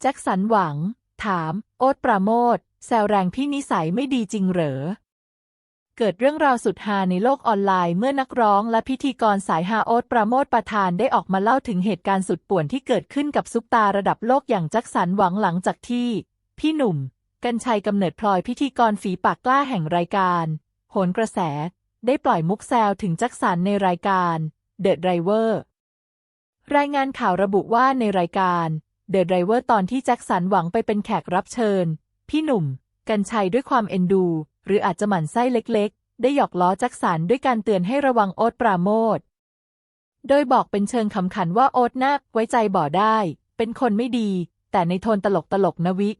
แจ็คสันหวัง ถาม โอ๊ตปราโมทแซวแรงพี่นิสัยไม่ดีจริงเหรอ เกิดเรื่องราวสุดฮาในโลกออนไลน์เมื่อนักร้องและพิธีกรสายฮาโอ๊ตปราโมทประธานได้ออกมาเล่าถึงเหตุการณ์สุดป่วนที่เกิดขึ้นกับซุปตาระดับโลกอย่างแจ็คสันหวังหลังจากที่ พี่หนุ่ม กัญชัยกำเนิดพลอยพิธีกรฝีปากกล้าแห่งรายการ โหนกระแส ได้ปล่อยมุกแซวถึงแจ็คสันในรายการ The Driver รายงานข่าวระบุว่าในรายการ เดอะไดเวอร์ตอนที่แจ็คสันหวังไปเป็นแขกรับเชิญ พี่หนุ่ม กัญชัยด้วยความเอ็นดู หรืออาจจะหมั่นไส้เล็กๆ ได้หยอกล้อแจ็คสันด้วยการเตือนให้ระวังโอ๊ตปราโมทโดยบอกเป็นเชิงขำขันว่าโอ๊ตน่าไว้ใจบ่อได้ เป็นคนไม่ดี แต่ในโทนตลกตลกๆนะวิ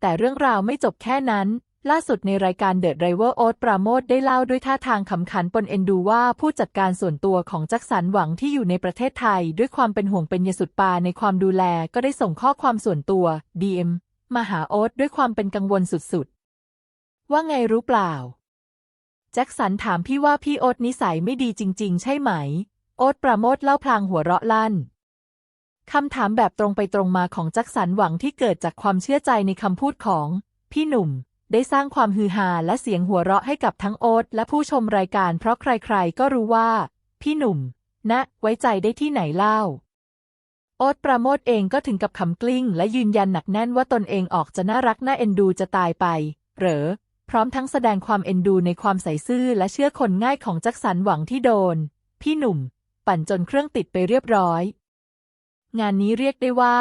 แต่เรื่องราวไม่จบแค่นั้น ล่าสุดในรายการเดอะไดรเวอร์โอ๊ตปราโมทได้เล่าด้วยท่าทางขำขันปนเอ็นดูว่าผู้จัดการส่วนตัวของแจ็คสันหวังที่อยู่ในประเทศไทย ด้วยความเป็นห่วงเป็นยสุดปาในความดูแลก็ได้ส่งข้อความส่วนตัว DM มาหาโอ๊ตด้วยความเป็นกังวลสุดๆ ว่าไงรู้เปล่า แจ็คสันถามพี่ว่าพี่โอ๊ตนิสัยไม่ดีจริง ๆ ใช่ไหม โอ๊ตปราโมทเล่าพลางหัวเราะลั่นคำถามแบบตรงไปตรงมาของแจ็คสันหวังที่เกิดจากความเชื่อใจในคำพูดของ พี่หนุ่ม ได้สร้างความฮือฮาและเสียงหัวเราะให้กับทั้งโอ๊ตและผู้ชมรายการเพราะใครๆ ก็รู้ว่า พี่หนุ่ม นะ ไว้ใจได้ที่ไหนเล่า โอ๊ตปราโมทเองก็ถึงกับขำกลิ้ง และยืนยันหนักแน่นว่าตนเองออกจะน่ารักน่าเอ็นดูจะตายไป เหรอ พร้อมทั้งแสดงความเอ็นดูในความใส่ซื่อและเชื่อคนง่ายของแจ็คสันหวังที่โดน พี่หนุ่ม ปั่นจนเครื่องติดไปเรียบร้อย งานนี้เรียกได้ว่า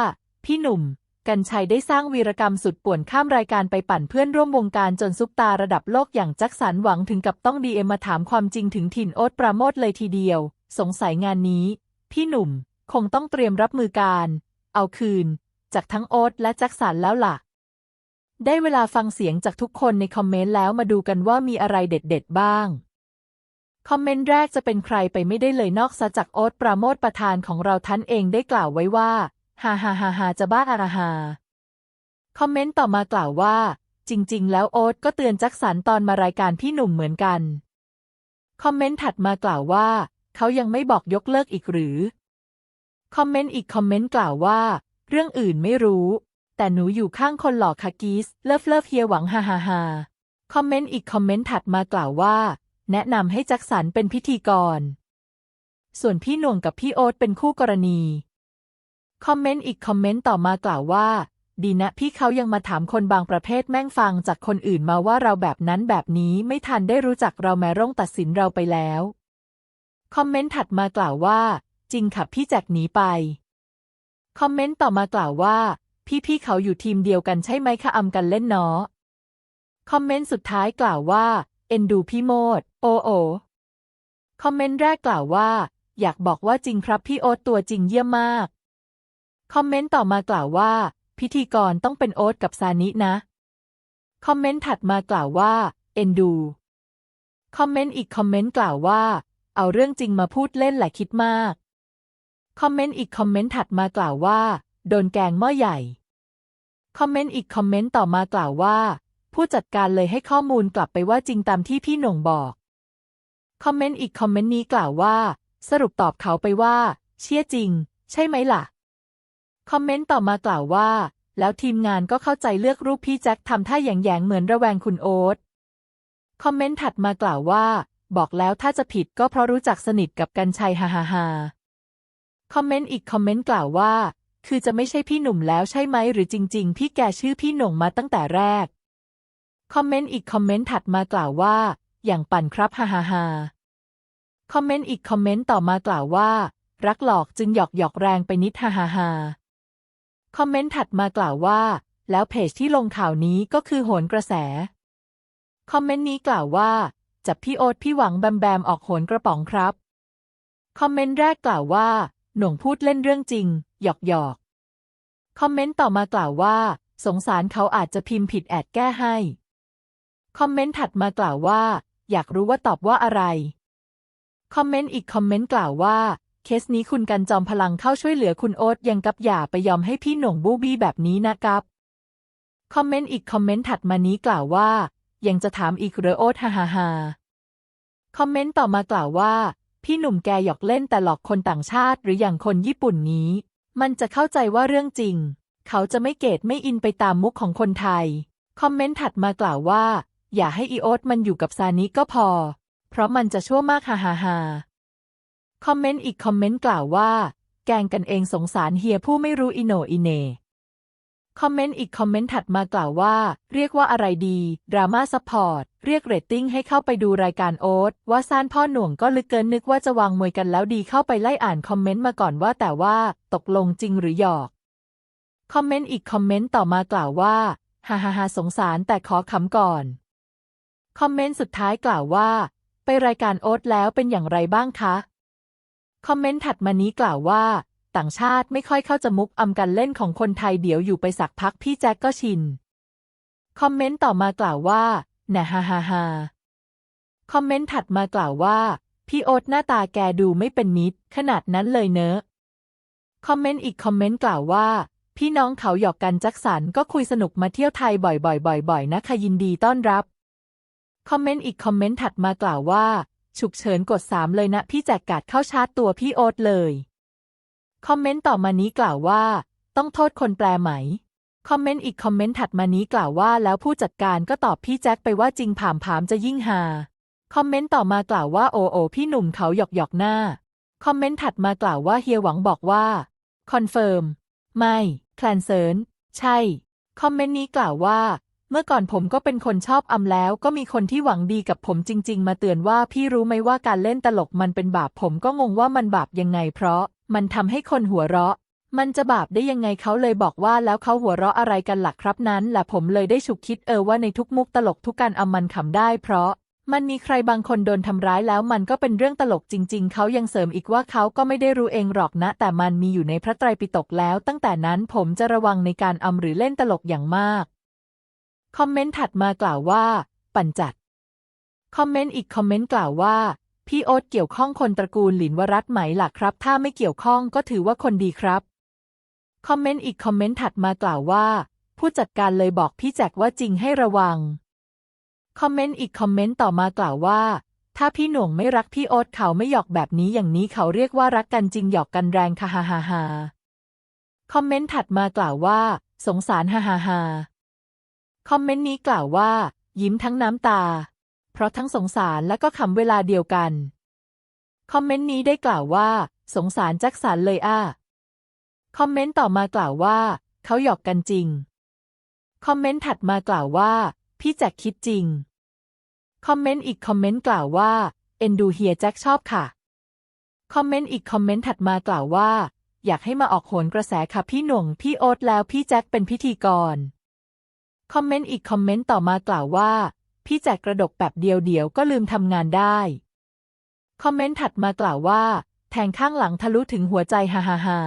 พี่หนุ่ม กัญชัยได้สร้างวีรกรรมสุดป่วนข้ามรายการไปปั่นเพื่อนร่วมวงการจนซุปตาระดับโลกอย่างแจ็คสันหวังถึงกับต้องดีเอ็มมาถามความจริงถึงถิ่นโอ๊ตปราโมทเลยทีเดียว สงสัยงานนี้ พี่หนุ่มคงต้องเตรียมรับมือการ เอาคืน จากทั้งโอ๊ตและแจ็คสันแล้วล่ะ ได้เวลาฟังเสียงจากทุกคนในคอมเมนต์แล้วมาดูกันว่ามีอะไรเด็ดๆบ้างคอมเมนต์แรกจะเป็นใครไปไม่ได้เลยนอกจากโอ๊ตปราโมทประธานของเราท่านเองได้กล่าวไว้ว่า ฮ่าฮ่าฮ่าฮ่าจะบ้าอะไรฮาคอมเมนต์ต่อมากล่าวว่า จริง ๆ แล้วโอ๊ตก็เตือนแจ็คสันตอนมารายการพี่หนุ่มเหมือนกัน คอมเมนต์ถัดมากล่าวว่า เขายังไม่บอกยกเลิกอีกหรือ คอมเมนต์อีกคอมเมนต์กล่าวว่า เรื่องอื่นไม่รู้ แต่หนูอยู่ข้างคนหล่อคากีสเลิฟเลิฟเฮียหวังฮ่าฮ่าฮ่าคอมเมนต์อีกคอมเมนต์ถัดมากล่าวว่า แนะนำให้แจ็คสันเป็นพิธีกร ส่วนพี่หน่วงกับพี่โอ๊ตเป็นคู่กรณี คอมเมนต์อีกคอมเมนต์ต่อมากล่าวว่า ดีนะพี่เขายังมาถามคนบางประเภทแม่งฟังจากคนอื่นมาว่าเราแบบนั้นแบบนี้ไม่ทันได้รู้จักเราแม้ร่งตัดสินเราไปแล้ว คอมเมนต์ถัดมากล่าวว่า จริงค่ะพี่แจ็คหนีไป คอมเมนต์ต่อมากล่าวว่า พี่ๆเขาอยู่ทีมเดียวกันใช่ไหมคะอำกันเล่นเนาะคอมเมนต์สุดท้ายกล่าวว่า เอ็นดูพี่โมดโอโอคอมเมนต์แรกกล่าวว่า อยากบอกว่าจริงครับพี่โอ๊ตตัวจริงเยี่ยมมาก คอมเมนต์ต่อมากล่าวว่า พิธีกรต้องเป็นโอ๊ตกับซานินะ คอมเมนต์ถัดมากล่าวว่า เอ็นดู คอมเมนต์อีกคอมเมนต์กล่าวว่า เอาเรื่องจริงมาพูดเล่นแหละคิดมาก คอมเมนต์อีกคอมเมนต์ถัดมากล่าวว่า โดนแกงหม้อใหญ่ คอมเมนต์อีกคอมเมนต์ต่อมากล่าวว่า ผู้จัดการเลยให้ข้อมูลกลับไปว่าจริงตามที่พี่หน่งบอก คอมเมนต์อีกคอมเมนต์นี้กล่าวว่า สรุปตอบเขาไปว่า เชื่อจริง ใช่ไหมล่ะ คอมเมนต์ต่อมากล่าวว่า แล้วทีมงานก็เข้าใจเลือกรูปพี่แจ็คทำท่าแยงๆเหมือนระแวงคุณโอ๊ตคอมเมนต์ถัดมากล่าวว่า บอกแล้วถ้าจะผิดก็เพราะรู้จักสนิทกับกันชัยฮ่าฮ่าฮ่าคอมเมนต์อีกคอมเมนต์กล่าวว่า คือจะไม่ใช่พี่หนุ่มแล้วใช่ไหมหรือจริง ๆ พี่แกชื่อพี่หน่งมาตั้งแต่แรก คอมเมนต์อีกคอมเมนต์ถัดมากล่าวว่า อย่างปั่นครับฮ่าฮ่าฮ่าคอมเมนต์อีกคอมเมนต์ต่อมากล่าวว่า รักหลอกจึงหยอกหยอกแรงไปนิดฮ่าฮ่าฮ่า คอมเมนต์ถัดมากล่าวว่า แล้วเพจที่ลงข่าวนี้ก็คือโหนกระแส คอมเมนต์นี้กล่าวว่า จับพี่โอ๊ตพี่หวังแบมแบมออกโหนกระป๋องครับ คอมเมนต์แรกกล่าวว่า หน่วงพูดเล่นเรื่องจริง หยอกหยอกคอมเมนต์ต่อมากล่าวว่า สงสารเขาอาจจะพิมพ์ผิดแอดแก้ให้ คอมเมนต์ถัดมากล่าวว่า อยากรู้ว่าตอบว่าอะไร คอมเมนต์อีกคอมเมนต์กล่าวว่า เคสนี้คุณกันจอมพลังเข้าช่วยเหลือคุณโอ๊ตยังกับอย่าไปยอมให้พี่หน่งบูบี้แบบนี้นะครับ คอมเมนต์อีกคอมเมนต์ถัดมานี้กล่าวว่า ยังจะถามอีกเหรอโอ๊ตฮ่าฮ่าฮ่าคอมเมนต์ต่อมากล่าวว่า พี่หนุ่มแกหยอกเล่นแต่หลอกคนต่างชาติ หรืออย่างคนญี่ปุ่นนี้ มันจะเข้าใจว่าเรื่องจริง เขาจะไม่เกตไม่อินไปตามมุกของคนไทย คอมเมนต์ถัดมากล่าวว่า อย่าให้อีโอ๊ตมันอยู่กับซานิก็พอ เพราะมันจะชั่วมากฮ่าฮ่าฮ่า คอมเมนต์อีกคอมเมนต์กล่าวว่า แกงกันเองสงสารเฮียผู้ไม่รู้อิโนอิเนคอมเมนต์อีกคอมเมนต์ถัดมากล่าวว่า เรียกว่าอะไรดี ดราม่าซัพพอร์ต เรียกเรตติ้งให้เข้าไปดูรายการโอ๊ตว่าซานพ่อหน่วงก็ลึกเกินนึกว่าจะวางมวยกันแล้วดีเข้าไปไล่อ่านคอมเมนต์มาก่อนว่าแต่ว่าตกลงจริงหรือหยอก คอมเมนต์อีกคอมเมนต์ต่อมากล่าวว่าฮ่าฮ่าฮ่าสงสารแต่ขอขำก่อน คอมเมนต์สุดท้ายกล่าวว่า ไปรายการโอ๊ตแล้วเป็นอย่างไรบ้างคะ คอมเมนต์ถัดมานี้กล่าวว่า ต่างชาติไม่ค่อยเข้าจะมุกอำกันเล่นของคนไทยเดี๋ยวอยู่ไปสักพักพี่แจ็คก็ชิน คอมเมนต์ต่อมากล่าวว่าแหน่ฮ่าฮ่าฮ่าคอมเมนต์ถัดมากล่าวว่า พี่โอ๊ตหน้าตาแกดูไม่เป็นมิตร ขนาดนั้นเลยเนอะคอมเมนต์อีกคอมเมนต์กล่าวว่า พี่น้องเขาหยอกกันจ็คสันก็คุยสนุกมาเที่ยวไทยบ่อยๆบ่อยๆนะคะยินดีต้อนรับ คอมเมนต์อีกคอมเมนต์ถัดมากล่าวว่า ฉุกเฉินกดสามเลยนะพี่แจกกาดเข้าชาร์จตัวพี่โอ๊ตเลย คอมเมนต์ต่อมานี้กล่าวว่า ต้องโทษคนแปลไหม คอมเมนต์อีกคอมเมนต์ถัดมานี้กล่าวว่าแล้วผู้จัดการก็ตอบพี่แจ็คไปว่าจริงผามผามจะยิ่งหา คอมเมนต์ต่อมากล่าวว่าโอโอพี่หนุ่มเขาหยอกหยอกหน้า คอมเมนต์ถัดมากล่าวว่าเฮียหวังบอกว่า คอนเฟิร์ม ไม่แคลนเซิร์นใช่ คอมเมนต์นี้กล่าวว่า เมื่อก่อนผมก็เป็นคนชอบอำแล้ว ก็มีคนที่หวังดีกับผมจริง ๆ มาเตือนว่าพี่รู้ไหมว่าการเล่นตลกมันเป็นบาปผมก็งงว่ามันบาปยังไง เพราะมันทำให้คนหัวเราะ มันจะบาปได้ยังไงเขาเลยบอกว่าแล้วเขาหัวเราะอะไรกันหลักครับนั้นแหละผมเลยได้ฉุกคิดเออว่าในทุกมุกตลกทุกการอำมันขำได้เพราะมันมีใครบางคนโดนทำร้ายแล้วมันก็เป็นเรื่องตลกจริง ๆ เขายังเสริมอีกว่าเขาก็ไม่ได้รู้เองหรอกนะ แต่มันมีอยู่ในพระไตรปิฎกแล้ว ตั้งแต่นั้นผมจะระวังในการอำหรือเล่นตลกอย่างมาก คอมเมนต์ถัดมากล่าวว่า ปั่นจัด คอมเมนต์อีกคอมเมนต์กล่าวว่า พี่โอ๊ตเกี่ยวข้องคนตระกูลหลินวรัตไหมล่ะครับ ถ้าไม่เกี่ยวข้องก็ถือว่าคนดีครับ คอมเมนต์อีกคอมเมนต์ถัดมากล่าวว่า ผู้จัดการเลยบอกพี่แจ็คว่าจริงให้ระวัง คอมเมนต์อีกคอมเมนต์ต่อมากล่าวว่า ถ้าพี่หน่วงไม่รักพี่โอ๊ตเขาไม่หยอกแบบนี้อย่างนี้เขาเรียกว่ารักกันจริงหยอกกันแรงค่ะฮ่าฮ่าฮ่าคอมเมนต์ถัดมากล่าวว่า สงสารฮ่าฮ่าฮ่า คอมเมนต์นี้กล่าวว่า ยิ้มทั้งน้ำตา เพราะทั้งสงสารและก็ขำเวลาเดียวกัน คอมเมนต์นี้ได้กล่าวว่า สงสารแจ็คสันเลยอะคอมเมนต์ต่อมากล่าวว่า เขาหยอกกันจริง คอมเมนต์ถัดมากล่าวว่า พี่แจ็คคิดจริง คอมเมนต์อีกคอมเมนต์กล่าวว่าเอ็นดูเฮียแจ็คชอบค่ะ คอมเมนต์อีกคอมเมนต์ถัดมากล่าวว่า อยากให้มาออกโหนกระแสค่ะพี่หน่วงพี่โอ๊ตแล้วพี่แจ็คเป็นพิธีกร คอมเมนต์อีกคอมเมนต์ต่อมากล่าวว่า พี่แจ็คกระดกแบบเดียวเดียวก็ลืมทำงานได้ คอมเมนต์ถัดมากล่าวว่า แทงข้างหลังทะลุถึงหัวใจฮ่าฮ่าฮ่า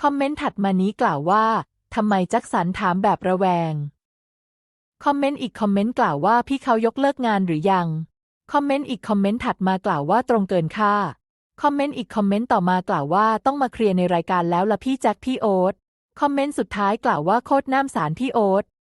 คอมเมนต์ถัดมานี้กล่าวว่าทำไมแจ็คสันถามแบบระแวง คอมเมนต์อีกคอมเมนต์กล่าวว่าพี่เขายกเลิกงานหรือยัง คอมเมนต์อีกคอมเมนต์ถัดมากล่าวว่าตรงเกินค่า คอมเมนต์อีกคอมเมนต์ต่อมากล่าวว่าต้องมาเคลียร์ในรายการแล้วละพี่แจ็คพี่โอ๊ต คอมเมนต์สุดท้ายกล่าวว่าโคตรน้ำสารพี่โอ๊ต